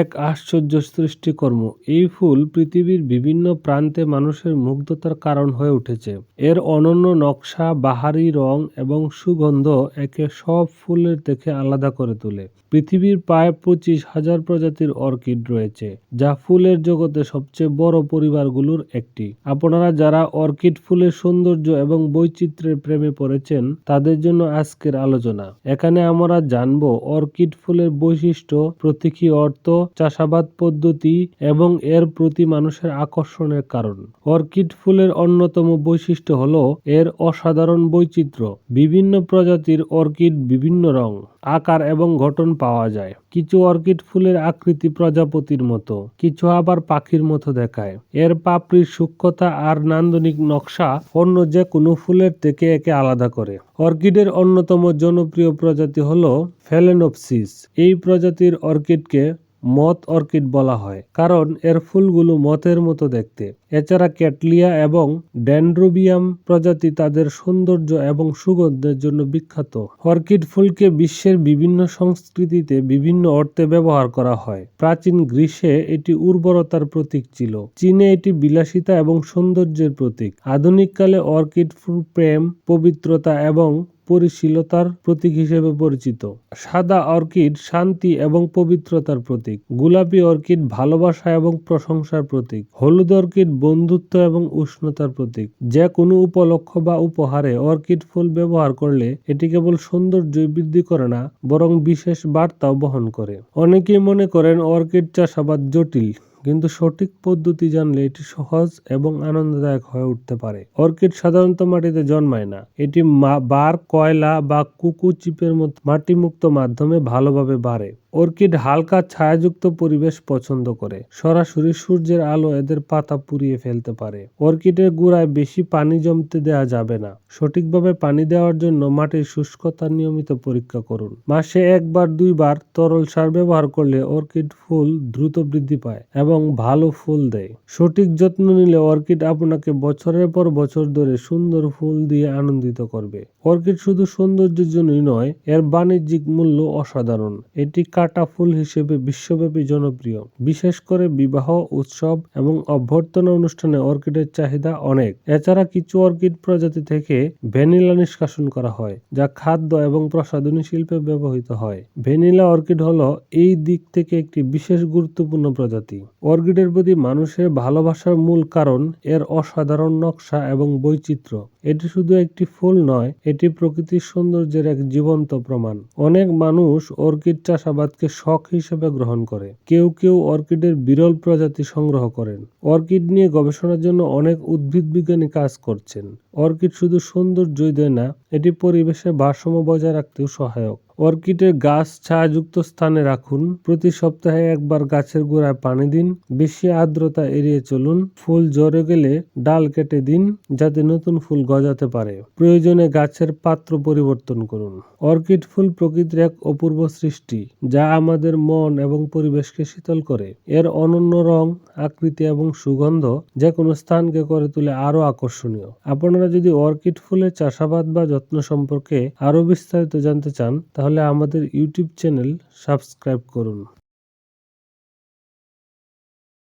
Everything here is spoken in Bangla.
এক আশ্চর্য সৃষ্টিকর্ম। এই ফুল পৃথিবীর বিভিন্ন প্রান্তে মানুষের মুগ্ধতার কারণ হয়ে উঠেছে। এর অনন্য নকশা, বাহারি রং এবং সুগন্ধ একে সব ফুলের থেকে আলাদা করে তোলে। পৃথিবীর প্রায় পঁচিশ হাজার প্রজাতির অর্কিড রয়েছে, যা ফুলের জগতে সবচেয়ে বড় পরিবারগুলোর একটি। আপনারা যারা অর্কিড ফুলের সৌন্দর্য এবং বৈচিত্র্যের প্রেমে পড়েছেন, তাদের জন্য আজকের আলোচনা। এখানে আমরা জানব অর্কিড ফুলের বৈশিষ্ট্য, প্রতীকী অর্থ চাষাবাদ পদ্ধতি এবং এর প্রতি মানুষের আকর্ষণের কারণ। অর্কিড ফুলের অন্যতম বৈশিষ্ট্য হল এর অসাধারণ বৈচিত্র্য। বিভিন্ন প্রজাতির অর্কিড বিভিন্ন রং, আকার এবং গঠন পাওয়া যায়। কিছু অর্কিড ফুলের আকৃতি প্রজাপতির মতো, কিছু আবার পাখির মতো দেখায়। এর পাপড়ির সূক্ষ্মতা আর নান্দনিক নকশা অন্য যে কোনো ফুলের থেকে একে আলাদা করে। অর্কিডের অন্যতম জনপ্রিয় প্রজাতি হল ফেলেনোপসিস। এই প্রজাতির অর্কিডকে মথ অর্কিড বলা হয়, কারণ এর ফুলগুলো মথের মতো দেখতে। এছাড়া ক্যাটলিয়া এবং ড্যান্ড্রোবিয়াম প্রজাতি তাদের সৌন্দর্য এবং সুগন্ধের জন্য বিখ্যাত। অর্কিড ফুলকে বিশ্বের বিভিন্ন সংস্কৃতিতে বিভিন্ন অর্থে ব্যবহার করা হয়। প্রাচীন গ্রীষ্মে এটি উর্বরতার প্রতীক ছিল। চীনে এটি বিলাসিতা এবং সৌন্দর্যের প্রতীক। আধুনিককালে অর্কিড ফুল প্রেম, পবিত্রতা এবং পরিশীলতার প্রতীক হিসেবে পরিচিত। সাদা অর্কিড শান্তি এবং পবিত্রতার প্রতীক। গোলাপি অর্কিড ভালোবাসা এবং প্রশংসার প্রতীক। হলুদ অর্কিড বন্ধুত্ব এবং উষ্ণতার প্রতীক। যে কোনো উপলক্ষ বা উপহারে অর্কিড ফুল ব্যবহার করলে এটি কেবল সৌন্দর্য বৃদ্ধি করে না, বরং বিশেষ বার্তাও বহন করে। অনেকেই মনে করেন অর্কিড চাষাবাদ জটিল। কিন্তু সঠিক পদ্ধতি জানলে এটি সহজ এবং আনন্দদায়ক হয়ে উঠতে পারে। অর্কিড সাধারণত মাটিতে জন্মায় না। এটি বার, কয়লা বা কুকু চিপের মাটিমুক্ত মাধ্যমে ভালোভাবে বাড়ে। অর্কিড হালকা ছায়াযুক্ত পরিবেশ পছন্দ করে। সরাসরি সূর্যের আলো এদের পাতা পুড়িয়ে ফেলতে পারে। অর্কিডের গোড়ায় বেশি পানি জমতে দেওয়া যাবে না। সঠিকভাবে পানি দেওয়ার জন্য মাটির শুষ্কতা নিয়মিত পরীক্ষা করুন। মাসে একবার, দুইবার তরল সার ব্যবহার করলে অর্কিড ফুল দ্রুত বৃদ্ধি পায় এবং ভালো ফুল দেয়। সঠিক যত্ন নিলে অর্কিড আপনাকে বছরের পর বছর ধরে সুন্দর ফুল দিয়ে আনন্দিত করবে। অর্কিড শুধু সৌন্দর্যের জন্যই নয়, এর বাণিজ্যিক মূল্য অসাধারণ। এটি কাটা ফুল হিসেবে বিশ্বব্যাপী জনপ্রিয়। বিশেষ করে বিবাহ, উৎসব এবং অভ্যর্থনা অনুষ্ঠানে অর্কিডের চাহিদা অনেক। এছাড়া কিছু অর্কিড প্রজাতি থেকে ভ্যানিলা নিষ্কাশন করা হয়, যা খাদ্য এবং প্রসাধনী শিল্পে ব্যবহৃত হয়। ভ্যানিলা অর্কিড হলো এই দিক থেকে একটি বিশেষ গুরুত্বপূর্ণ প্রজাতি। অর্কিডের প্রতি মানুষের ভালোবাসার মূল কারণ এর অসাধারণ নকশা এবং বৈচিত্র্য। এটি শুধু একটি ফুল নয়, এটি প্রকৃতির সৌন্দর্যের এক জীবন্ত প্রমাণ। অনেক মানুষ অর্কিড চাষাবাদকে শখ হিসেবে গ্রহণ করে। কেউ কেউ অর্কিডের বিরল প্রজাতি সংগ্রহ করেন। অর্কিড নিয়ে গবেষণার জন্য অনেক উদ্ভিদ বিজ্ঞানী কাজ করছেন। অর্কিড শুধু সৌন্দর্যই দেয় না, এটি পরিবেশে ভারসাম্য বজায় রাখতেও সহায়ক। অর্কিডের গাছ ছায়াযুক্ত স্থানে রাখুন। প্রতি সপ্তাহে একবার গাছের গোড়ায় পানি দিন। বেশি আর্দ্রতা এড়িয়ে চলুন। ফুল জ্বরে গেলে ডাল কেটে দিন, যাতে নতুন ফুল গজাতে পারে। প্রয়োজনে গাছের পাত্র পরিবর্তন করুন। অর্কিড ফুল প্রকৃতির এক অপূর্ব সৃষ্টি, যা আমাদের মন এবং পরিবেশকে শীতল করে। এর অনন্য রং, আকৃতি এবং সুগন্ধ যে কোনো স্থানকে করে তুলে আরও আকর্ষণীয়। আপনারা যদি অর্কিড ফুলের চাষাবাদ বা যত্ন সম্পর্কে আরও বিস্তারিত জানতে চান তাহলে আমাদের ইউটিউব চ্যানেল সাবস্ক্রাইব করুন।